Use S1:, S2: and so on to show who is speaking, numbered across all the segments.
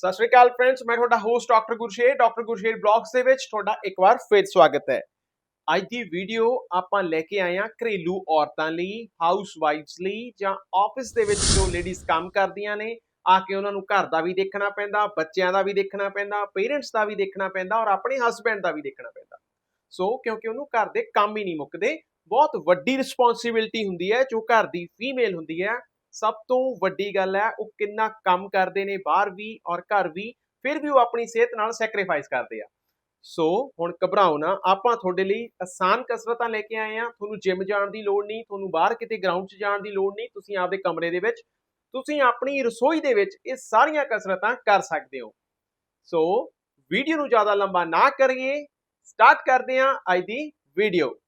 S1: ਸਤਿ ਸ਼੍ਰੀ ਅਕਾਲ ਫਰੈਂਡਸ ਮੈਂ ਤੁਹਾਡਾ host doctor Gursher doctor Gursher blogs ਦੇ ਵਿੱਚ ਤੁਹਾਡਾ ਇੱਕ ਵਾਰ ਫੇਰ ਸਵਾਗਤ ਹੈ ਅੱਜ ਦੀ ਵੀਡੀਓ ਆਪਾਂ ਲੈ ਕੇ ਆਏ ਹਾਂ ਘਰੇਲੂ ਔਰਤਾਂ ਲਈ ਹਾਊਸ ਵਾਈਫਸ ਲਈ ਜਾਂ ਆਫਿਸ ਦੇ ਵਿੱਚ ਜੋ ਲੇਡੀਜ਼ ਕੰਮ ਕਰਦੀਆਂ ਨੇ ਆ ਕੇ ਉਹਨਾਂ ਨੂੰ ਘਰ ਦਾ ਵੀ ਦੇਖਣਾ ਪੈਂਦਾ ਬੱਚਿਆਂ ਦਾ ਵੀ ਦੇਖਣਾ ਪੈਂਦਾ ਪੇਰੈਂਟਸ ਦਾ ਵੀ ਦੇਖਣਾ ਪੈਂਦਾ ਔਰ ਆਪਣੇ ਹਸਬੰਡ ਦਾ ਵੀ ਦੇਖਣਾ ਪੈਂਦਾ ਸੋ ਕਿਉਂਕਿ ਉਹਨੂੰ ਘਰ ਦੇ ਕੰਮ ਹੀ ਨਹੀਂ ਮੁੱਕਦੇ ਬਹੁਤ ਵੱਡੀ ਰਿਸਪੌਂਸਿਬਿਲਟੀ ਹੁੰਦੀ ਹੈ ਜੋ ਘਰ ਦੀ ਫੀਮੇਲ ਹੁੰਦੀ ਹੈ ਸਭ ਤੋਂ ਵੱਡੀ ਗੱਲ ਹੈ ਉਹ ਕਿੰਨਾ ਕੰਮ ਕਰਦੇ ਨੇ ਬਾਹਰ ਵੀ ਔਰ ਘਰ ਵੀ ਫਿਰ ਵੀ ਉਹ ਆਪਣੀ ਸਿਹਤ ਨਾਲ ਸੈਕਰੀਫਾਈਸ ਕਰਦੇ ਆ ਸੋ ਹੁਣ ਘਬਰਾਓ ਨਾ ਆਪਾਂ ਤੁਹਾਡੇ ਲਈ ਆਸਾਨ ਕਸਰਤਾਂ ਲੈ ਕੇ ਆਏ ਆ ਤੁਹਾਨੂੰ ਜਿਮ ਜਾਣ ਦੀ ਲੋੜ ਨਹੀਂ ਤੁਹਾਨੂੰ ਬਾਹਰ ਕਿਤੇ ਗਰਾਊਂਡ 'ਚ ਜਾਣ ਦੀ ਲੋੜ ਨਹੀਂ ਤੁਸੀਂ ਆਪਦੇ ਕਮਰੇ ਦੇ ਵਿੱਚ ਤੁਸੀਂ ਆਪਣੀ ਰਸੋਈ ਦੇ ਵਿੱਚ ਇਹ ਸਾਰੀਆਂ ਕਸਰਤਾਂ ਕਰ ਸਕਦੇ ਹੋ ਸੋ ਵੀਡੀਓ ਨੂੰ ਜ਼ਿਆਦਾ ਲੰਬਾ ਨਾ ਕਰੀਏ ਸਟਾਰਟ ਕਰਦੇ ਆ ਅੱਜ ਦੀ ਵੀਡੀਓ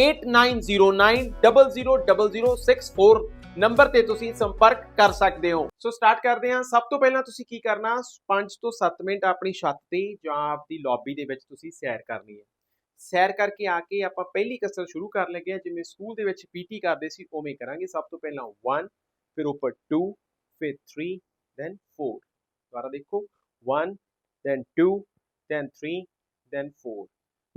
S1: 8909000064 ਨੰਬਰ ਤੇ ਤੁਸੀਂ ਸੰਪਰਕ ਕਰ ਸਕਦੇ ਹੋ ਸੋ ਸਟਾਰਟ ਕਰਦੇ ਹਾਂ ਸਭ ਤੋਂ ਪਹਿਲਾਂ ਤੁਸੀਂ ਕੀ ਕਰਨਾ 5 ਤੋਂ 7 ਮਿੰਟ ਆਪਣੀ ਛੱਤ ਤੇ ਜਾਂ ਆਪਦੀ ਲੌਬੀ ਦੇ ਵਿੱਚ ਤੁਸੀਂ ਸੈਰ ਕਰਨੀ ਹੈ ਸੈਰ ਕਰਕੇ ਆ ਕੇ ਆਪਾਂ ਪਹਿਲੀ ਕਸਰਤ ਸ਼ੁਰੂ ਕਰ ਲੱਗੇ ਹਾਂ ਜਿਵੇਂ ਸਕੂਲ ਦੇ ਵਿੱਚ ਪੀਟੀ ਕਰਦੇ ਸੀ ਉਵੇਂ ਕਰਾਂਗੇ ਸਭ ਤੋਂ ਪਹਿਲਾਂ 1 ਫਿਰ ਉੱਪਰ 2 ਫਿਰ 3 ਦੈਨ 4 ਦੁਬਾਰਾ ਦੇਖੋ 1 ਦੈਨ 2 ਦੈਨ 3 ਦੈਨ 4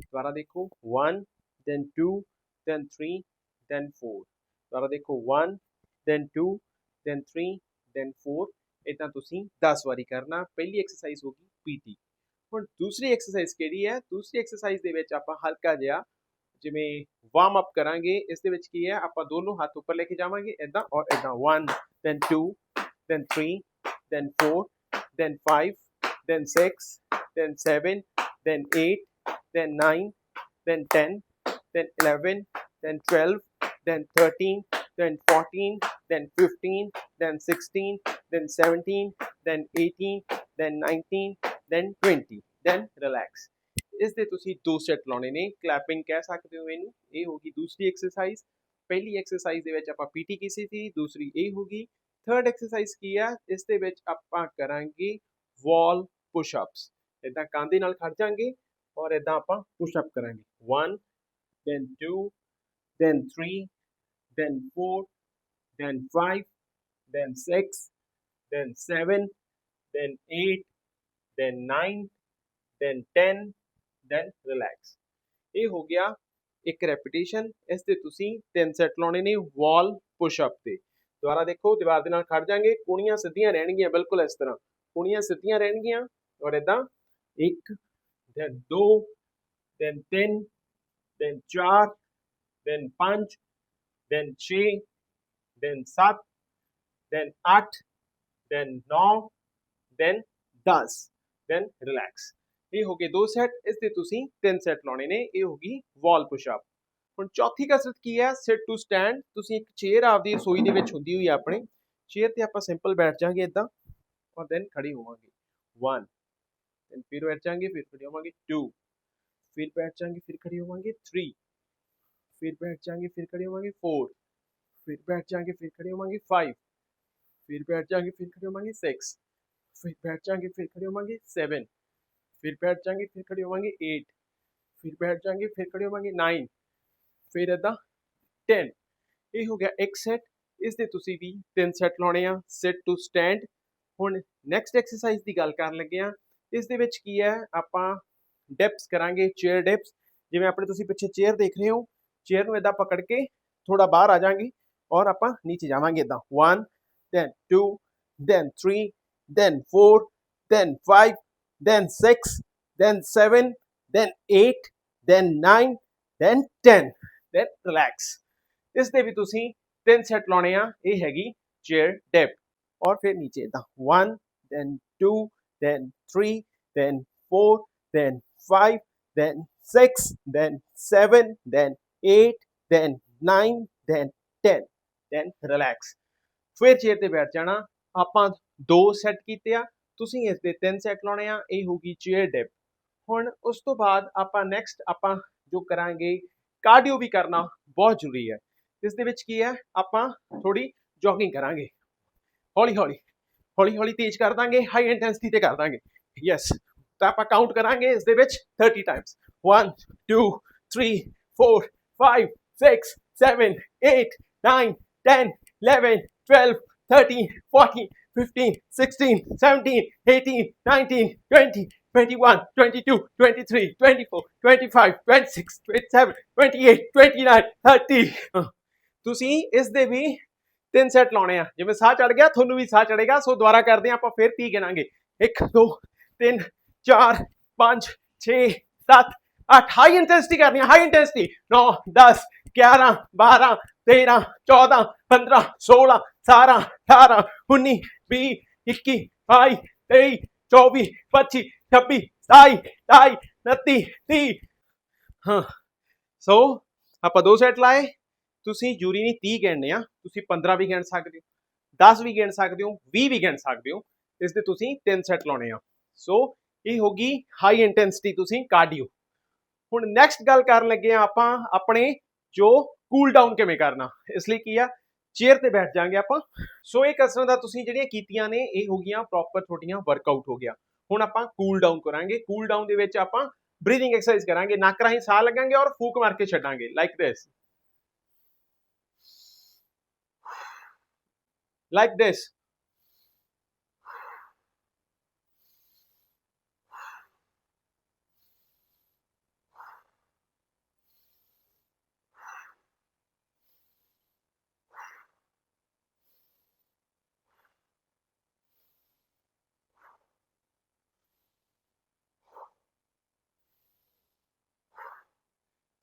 S1: ਦੁਬਾਰਾ ਦੇਖੋ 1 then 2 then 3 then 4 तो आरा देखो 1 then 2 then 3 then 4 इतना ਤੁਸੀਂ 10 ਵਾਰੀ ਕਰਨਾ ਪਹਿਲੀ ਐਕਸਰਸਾਈਜ਼ ਹੋਗੀ ਪੀਟੀ ਹੁਣ ਦੂਸਰੀ ਐਕਸਰਸਾਈਜ਼ ਕਿਹੜੀ ਹੈ ਦੂਸਰੀ ਐਕਸਰਸਾਈਜ਼ ਦੇ ਵਿੱਚ ਆਪਾਂ ਹਲਕਾ ਜਿਹਾ ਜਿਵੇਂ ਵਾਰਮ ਅਪ ਕਰਾਂਗੇ ਇਸ ਦੇ ਵਿੱਚ ਕੀ ਹੈ ਆਪਾਂ ਦੋਨੋਂ ਹੱਥ ਉੱਪਰ ਲੈ ਕੇ ਜਾਵਾਂਗੇ ਇਦਾਂ ਔਰ ਇਦਾਂ 1 then 2 then 3 then 4 then 5 then 6 then 7 then 8 then 9 then 10 then 11, then 12, then 13, then 14, then 15, then 16, then 17, then 18, then 19, then 20, then relax. ਇਸ ਦੇ ਤੁਸੀਂ ਦੋ ਸੈਟ ਲਾਉਣੇ ਨੇ ਕਲੈਪਿੰਗ ਕਹਿ ਸਕਦੇ ਹੋ ਇਹਨੂੰ ਇਹ ਹੋਗੀ ਦੂਸਰੀ ਐਕਸਰਸਾਈਜ਼ ਪਹਿਲੀ ਐਕਸਰਸਾਈਜ਼ ਦੇ ਵਿੱਚ ਆਪਾਂ ਪੀਟੀ ਕੀਤੀ ਸੀ ਦੂਸਰੀ ਇਹ ਹੋਗੀ ਥਰਡ ਐਕਸਰਸਾਈਜ਼ ਕੀ ਆ ਇਸ ਦੇ ਵਿੱਚ ਆਪਾਂ ਕਰਾਂਗੇ ਵਾਲ ਪੁਸ਼ਅਪਸ ਇਦਾਂ ਕਾਂਦੇ ਨਾਲ ਖੜ ਜਾਾਂਗੇ ਔਰ ਇਦਾਂ ਆਪਾਂ ਪੁਸ਼ਅਪ ਕਰਾਂਗੇ 1 then two, then three, then four, then five, then six, then seven, then eight, then nine, then ten, then relax. ये हो गया एक रेपिटेशन इस ते तुसी तीन सेट लाने ने वॉल पुशअप ते दोबारा देखो दीवार दे नाल खड़ जाएंगे कुणियां सिद्धियां रहणगियां बिल्कुल इस तरह कुणियां सिद्धियां रहनगियां और एदा एक देन दो देन तीन then 4 then 5 then 6 then 7 then 8 then 9 then 10 then relax ਇਹ ਹੋ ਗਏ ਦੋ ਸੈੱਟ ਇਸ ਤੇ ਤੁਸੀਂ ਤਿੰਨ ਸੈੱਟ ਲਾਉਣੇ ਨੇ ਇਹ ਹੋ ਗਈ ਵਾਲ ਪੁਸ਼ ਅਪ ਹੁਣ ਚੌਥੀ ਕਸਰਤ ਕੀ ਹੈ ਸਿਟ ਟੂ ਸਟੈਂਡ ਤੁਸੀਂ ਇੱਕ ਚੇਅਰ ਆਪਦੀ ਸੋਈ ਦੇ ਵਿੱਚ ਹੁੰਦੀ ਹੋਈ ਆਪਣੇ ਚੇਅਰ ਤੇ ਆਪਾਂ ਸਿੰਪਲ ਬੈਠ ਜਾਾਂਗੇ ਇਦਾਂ ਔਰ ਦੈਨ ਖੜੀ ਹੋਵਾਂਗੇ 1 ਫਿਰ ਬੈਠ ਜਾਾਂਗੇ ਫਿਰ ਖੜੀ ਹੋਵਾਂਗੇ 2 ਫਿਰ ਬੈਠ ਜਾਾਂਗੇ ਫਿਰ ਖੜੇ ਹੋਵਾਂਗੇ 3 ਫਿਰ ਬੈਠ ਜਾਾਂਗੇ ਫਿਰ ਖੜੇ ਹੋਵਾਂਗੇ 4 ਫਿਰ ਬੈਠ ਜਾਾਂਗੇ ਫਿਰ ਖੜੇ ਹੋਵਾਂਗੇ 5 ਫਿਰ ਬੈਠ ਜਾਾਂਗੇ ਫਿਰ ਖੜੇ ਹੋਵਾਂਗੇ 6 ਫਿਰ ਬੈਠ ਜਾਾਂਗੇ ਫਿਰ ਖੜੇ ਹੋਵਾਂਗੇ 7 ਫਿਰ ਬੈਠ ਜਾਾਂਗੇ ਫਿਰ ਖੜੇ ਹੋਵਾਂਗੇ 8 ਫਿਰ ਬੈਠ ਜਾਾਂਗੇ ਫਿਰ ਖੜੇ ਹੋਵਾਂਗੇ 9 ਫਿਰ ਇਦਾਂ 10 ਇਹ ਹੋ ਗਿਆ ਇੱਕ ਸੈਟ ਇਸ ਦੇ ਤੁਸੀਂ ਵੀ ਤਿੰਨ ਸੈਟ ਲਾਉਣੇ ਆ ਸਿਟ ਟੂ ਸਟੈਂਡ ਹੁਣ ਨੈਕਸਟ ਐਕਸਰਸਾਈਜ਼ ਦੀ ਗੱਲ ਕਰਨ ਲੱਗੇ ਆ ਇਸ ਦੇ ਵਿੱਚ ਕੀ ਹੈ ਆਪਾਂ डिप्स करा चेयर डिप्स जिम्मे अपने पिछले चेयर देख रहे हो चेयर इदा पकड़ के थोड़ा बहर आ जाएंगे और आप नीचे जावे ऐसा one then two then three then four then five then six then seven then eight then nine then ten then relax इस दे भी तुम तीन सैट लाने ये हैगी चेयर डेप और फिर नीचे इदा one then two then three then four then 5, then 6, then 7, then 8, then 9, then 10, then relax. ਫਿਰ ਚੇਅਰ ਤੇ ਬੈਠ ਜਾਣਾ ਆਪਾਂ ਦੋ ਸੈੱਟ ਕੀਤੇ ਆ ਤੁਸੀਂ ਇਸ ਦੇ ਤਿੰਨ ਸੈੱਟ ਲਾਉਣੇ ਆ ਇਹ ਹੋਗੀ ਚੇਅਰ ਡਿਪ ਹੁਣ ਉਸ ਤੋਂ ਬਾਅਦ ਆਪਾਂ ਨੈਕਸਟ ਆਪਾਂ ਜੋ ਕਰਾਂਗੇ ਕਾਰਡੀਓ ਵੀ ਕਰਨਾ ਬਹੁਤ ਜ਼ਰੂਰੀ ਹੈ ਇਸ ਦੇ ਵਿੱਚ ਕੀ ਹੈ ਆਪਾਂ ਥੋੜੀ ਜੋਗਿੰਗ ਕਰਾਂਗੇ ਹੌਲੀ ਹੌਲੀ ਹੌਲੀ ਹੌਲੀ ਤੇਜ਼ ਕਰ ਦਾਂਗੇ ਹਾਈ ਇੰਟੈਂਸਿਟੀ ਤੇ ਕਰ ਦਾਂਗੇ ਯੈਸ ਤਾਂ ਆਪਾਂ ਕਾਊਂਟ ਕਰਾਂਗੇ ਇਸ ਦੇ ਵਿੱਚ 30 ਟਾਈਮਸ 1 2 3 4 5 6 7 8 9 10 11 12 13 14 15 16 17 18 19 20 21 22 23 24 25 26 27 28 29 30 ਤੁਸੀਂ ਇਸ ਦੇ ਵੀ ਤਿੰਨ ਸੈੱਟ ਲਾਉਣੇ ਆ ਜਿਵੇਂ ਸਾਹ ਚੜ ਗਿਆ ਤੁਹਾਨੂੰ ਵੀ ਸਾਹ ਚੜੇਗਾ ਸੋ ਦੁਬਾਰਾ ਕਰਦੇ ਆ ਆਪਾਂ ਫੇਰ ਪੀ ਗਿਣਾਂਗੇ 1 2 3 4 5 6 7 8 ਹਾਈ ਇੰਟੈਂਸਿਟੀ ਕਰਨੀ ਹੈ ਹਾਈ ਇੰਟੈਂਸਿਟੀ 9 10 11 12 13 14 15 16 17 18 19 20 21 22 23 24 25 26 27 28 29 ਹਾਂ ਸੋ ਆਪਾਂ ਦੋ ਸੈਟ ਲਾਏ ਤੁਸੀਂ ਜੂਰੀ ਨਹੀਂ 30 ਗਿਣਨੇ ਆ ਤੁਸੀਂ 15 ਵੀ ਗਿਣ ਸਕਦੇ ਹੋ 10 ਵੀ ਗਿਣ ਸਕਦੇ ਹੋ 20 ਵੀ ਗਿਣ ਸਕਦੇ ਹੋ ਇਸ ਦੇ ਤੁਸੀਂ ਤਿੰਨ ਸੈਟ ਲਾਉਣੇ ਆ ਸੋ ਇਹ ਹੋ ਗਈ ਹਾਈ ਇੰਟੈਂਸਿਟੀ ਤੁਸੀਂ ਕਾਰਡੀਓ ਹੁਣ ਨੈਕਸਟ ਗੱਲ ਕਰਨ ਲੱਗੇ ਆ ਆਪਾਂ ਆਪਣੇ ਜੋ ਕੂਲ ਡਾਊਨ ਕਿਵੇਂ ਕਰਨਾ ਇਸ ਲਈ ਕੀ ਆ ਚੇਅਰ ਤੇ ਬੈਠ ਜਾਾਂਗੇ ਆਪਾਂ ਸੋ ਇਹ ਕਸਰਤਾਂ ਦਾ ਤੁਸੀਂ ਜਿਹੜੀਆਂ ਕੀਤੀਆਂ ਨੇ ਇਹ ਹੋ ਗਈਆਂ ਪ੍ਰੋਪਰ ਤੁਹਾਡੀਆਂ ਵਰਕਆਊਟ ਹੋ ਗਿਆ ਹੁਣ ਆਪਾਂ ਕੂਲ ਡਾਊਨ ਕਰਾਂਗੇ ਕੂਲ ਡਾਊਨ ਦੇ ਵਿੱਚ ਆਪਾਂ ਬਰੀਥਿੰਗ ਐਕਸਰਸਾਈਜ਼ ਕਰਾਂਗੇ ਨੱਕ ਰਾਹੀਂ ਸਾਹ ਲਗਾਂਗੇ ਔਰ ਫੂਕ ਮਾਰ ਕੇ ਛੱਡਾਂਗੇ ਲਾਈਕ ਥਿਸ ਲਾਈਕ ਥਿਸ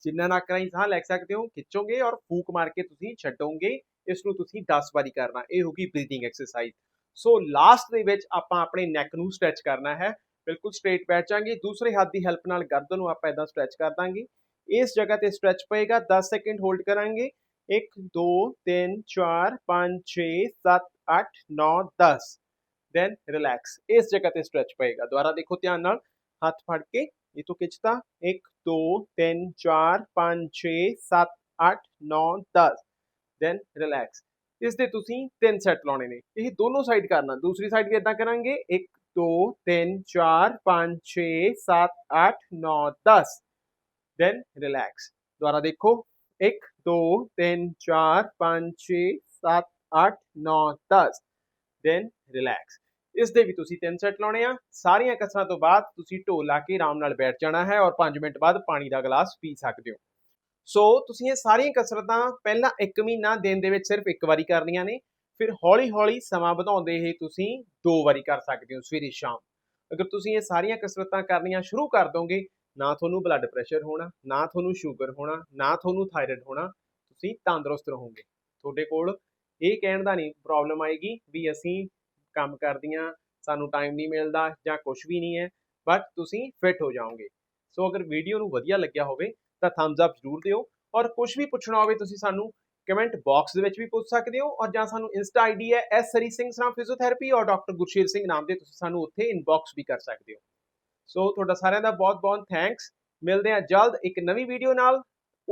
S1: ਜਿੰਨਾ ਨਾ ਕਰਾਂ ਸਾਹ ਲੈ ਸਕਦੇ ਹੋ ਖਿੱਚੋਗੇ ਔਰ ਫੂਕ ਮਾਰ ਕੇ ਤੁਸੀਂ ਛੱਡੋਗੇ ਇਸ ਨੂੰ ਤੁਸੀਂ 10 ਵਾਰੀ ਕਰਨਾ ਇਹ ਹੋਗੀ ਬਰੀਥਿੰਗ ਐਕਸਰਸਾਈਜ਼ ਸੋ ਲਾਸਟ ਦੇ ਵਿੱਚ ਆਪਾਂ ਆਪਣੇ ਨੈਕ ਨੂੰ ਸਟ੍ਰੈਚ ਕਰਨਾ ਹੈ ਬਿਲਕੁਲ ਸਟ੍ਰੇਟ ਬੈਠਾਂਗੇ ਦੂਸਰੇ ਹੱਥ ਦੀ ਹੈਲਪ ਨਾਲ ਗਰਦਨ ਨੂੰ ਆਪਾਂ ਇਦਾਂ ਸਟ੍ਰੈਚ ਕਰ ਦਾਂਗੇ ਇਸ ਜਗ੍ਹਾ ਤੇ ਸਟ੍ਰੈਚ ਪਏਗਾ 10 ਸੈਕਿੰਡ ਹੋਲਡ ਕਰਾਂਗੇ 1 2 3 4 5 6 7 8 9 10 देन रिलैक्स इस जगह पे स्ट्रेच पड़ेगा दोबारा देखो ध्यान ਨਾਲ ਹੱਥ ਫੜ ਕੇ ਇਹ ਤੋਂ ਖਿੱਚਤਾ 1 दो तीन चार पाँच छ सत अठ नौ दस दैन रिलैक्स इसते तीन सैट लाने ने यह दोनों साइड करना दूसरी साइड भी इदा करा एक दो तीन चार पाँच छ सत अठ नौ दस दैन रिलैक्स द्वारा देखो एक दो तीन चार पाँच छ सत अठ नौ दस दैन रिलैक्स ਇਸ ਦੇ ਵੀ ਤੁਸੀਂ ਤਿੰਨ ਸੈੱਟ ਲਾਉਣੇ ਆ ਸਾਰੀਆਂ ਕਸਰਾਂ ਤੋਂ ਬਾਅਦ ਤੁਸੀਂ ਢੋਲ ਲਾ ਕੇ ਆਰਾਮ ਨਾਲ ਬੈਠ ਜਾਣਾ ਹੈ ਔਰ 5 ਮਿੰਟ ਬਾਅਦ ਪਾਣੀ ਦਾ ਗਲਾਸ ਪੀ ਸਕਦੇ ਹੋ ਸੋ ਤੁਸੀਂ ਇਹ ਸਾਰੀਆਂ ਕਸਰਤਾਂ ਪਹਿਲਾਂ 1 ਮਹੀਨਾ ਦਿਨ ਦੇ ਵਿੱਚ ਸਿਰਫ ਇੱਕ ਵਾਰੀ ਕਰਨੀਆਂ ਨੇ ਫਿਰ ਹੌਲੀ-ਹੌਲੀ ਸਮਾਂ ਵਧਾਉਂਦੇ ਹੋਏ ਤੁਸੀਂ ਦੋ ਵਾਰੀ ਕਰ ਸਕਦੇ ਹੋ ਸਵੇਰੇ ਸ਼ਾਮ ਅਗਰ ਤੁਸੀਂ ਇਹ ਸਾਰੀਆਂ ਕਸਰਤਾਂ ਕਰਨੀਆਂ ਸ਼ੁਰੂ ਕਰ ਦੋਗੇ ਨਾ ਤੁਹਾਨੂੰ ਬਲੱਡ ਪ੍ਰੈਸ਼ਰ ਹੋਣਾ ਨਾ ਤੁਹਾਨੂੰ ਸ਼ੂਗਰ ਹੋਣਾ ਨਾ ਤੁਹਾਨੂੰ ਥਾਇਰਾਇਡ ਹੋਣਾ ਤੁਸੀਂ ਤੰਦਰੁਸਤ ਰਹੋਗੇ ਤੁਹਾਡੇ ਕੋਲ ਇਹ ਕਹਿਣ ਦਾ ਨਹੀਂ ਪ੍ਰੋਬਲਮ ਆਏਗੀ ਵੀ ਅਸੀਂ ਕੰਮ ਕਰਦੀਆਂ ਸਾਨੂੰ ਟਾਈਮ ਨਹੀਂ ਮਿਲਦਾ ਜਾਂ ਕੁਝ ਵੀ ਨਹੀਂ ਹੈ ਬਟ ਤੁਸੀਂ ਫਿਟ ਹੋ ਜਾਓਗੇ ਸੋ ਅਗਰ ਵੀਡੀਓ ਨੂੰ ਵਧੀਆ ਲੱਗਿਆ ਹੋਵੇ ਤਾਂ ਥੰਬਸ ਅਪ ਜ਼ਰੂਰ ਦਿਓ ਔਰ ਕੁਝ ਵੀ ਪੁੱਛਣਾ ਹੋਵੇ ਤੁਸੀਂ ਸਾਨੂੰ ਕਮੈਂਟ ਬਾਕਸ ਦੇ ਵਿੱਚ ਵੀ ਪੁੱਛ ਸਕਦੇ ਹੋ ਔਰ ਜਾਂ ਸਾਨੂੰ ਇੰਸਟਾ ਆਈਡੀ ਹੈ ਐਸ ਸਰੀ ਸਿੰਘ ਸਰਾਮ ਫਿਜ਼ੀਓਥੈਰੇਪੀ ਔਰ ਡਾਕਟਰ ਗੁਰਸ਼ੀਰ ਸਿੰਘ ਨਾਮ ਦੇ ਤੁਸੀਂ ਸਾਨੂੰ ਉੱਥੇ ਇਨਬਾਕਸ ਵੀ ਕਰ ਸਕਦੇ ਹੋ ਸੋ ਤੁਹਾਡਾ ਸਾਰਿਆਂ ਦਾ ਬਹੁਤ-ਬਹੁਤ ਥੈਂਕਸ ਮਿਲਦੇ ਹਾਂ ਜਲਦ ਇੱਕ ਨਵੀਂ ਵੀਡੀਓ ਨਾਲ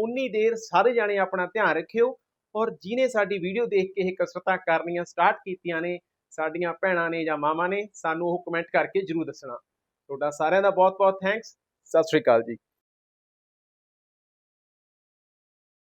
S1: ਉਨੀ ਦੇਰ ਸਾਰੇ ਜਾਣੇ ਆਪਣਾ ਧਿਆਨ ਰੱਖਿਓ ਔਰ ਜਿਨੇ ਸਾਡੀ ਵੀਡੀਓ ਦੇਖ ਕੇ ਇਹ ਕਸਰਤਾਂ ਕਰਨੀਆਂ ਸਟਾਰਟ ਕੀਤੀਆਂ ਨੇ ਸਾਡੀਆਂ ਭੈਣਾਂ ਨੇ ਜਾਂ ਮਾਮਾ ਨੇ ਸਾਨੂੰ ਉਹ ਕਮੈਂਟ ਕਰਕੇ ਜਰੂਰ ਦੱਸਣਾ ਤੁਹਾਡਾ ਸਾਰਿਆਂ ਦਾ ਬਹੁਤ ਬਹੁਤ ਥੈਂਕਸ ਸਤਿ ਸ਼੍ਰੀ ਅਕਾਲ ਜੀ